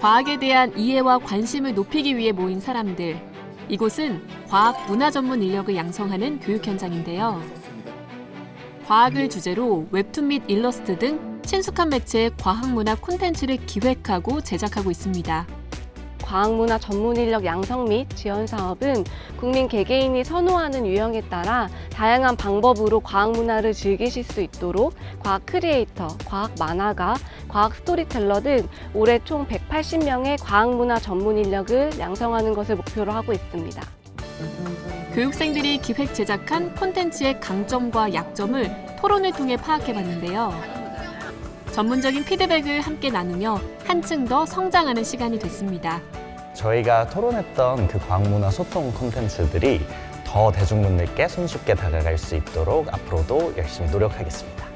과학에 대한 이해와 관심을 높이기 위해 모인 사람들. 이곳은 과학 문화 전문 인력을 양성하는 교육 현장인데요. 과학을 주제로 웹툰 및 일러스트 등 친숙한 매체의 과학 문화 콘텐츠를 기획하고 제작하고 있습니다. 과학문화 전문 인력 양성 및 지원 사업은 국민 개개인이 선호하는 유형에 따라 다양한 방법으로 과학 문화를 즐기실 수 있도록 과학 크리에이터, 과학 만화가, 과학 스토리텔러 등 올해 총 180명의 과학 문화 전문 인력을 양성하는 것을 목표로 하고 있습니다. 교육생들이 기획 제작한 콘텐츠의 강점과 약점을 토론을 통해 파악해 봤는데요. 전문적인 피드백을 함께 나누며 한층 더 성장하는 시간이 됐습니다. 저희가 토론했던 그 과학문화 소통 콘텐츠들이 더 대중분들께 손쉽게 다가갈 수 있도록 앞으로도 열심히 노력하겠습니다.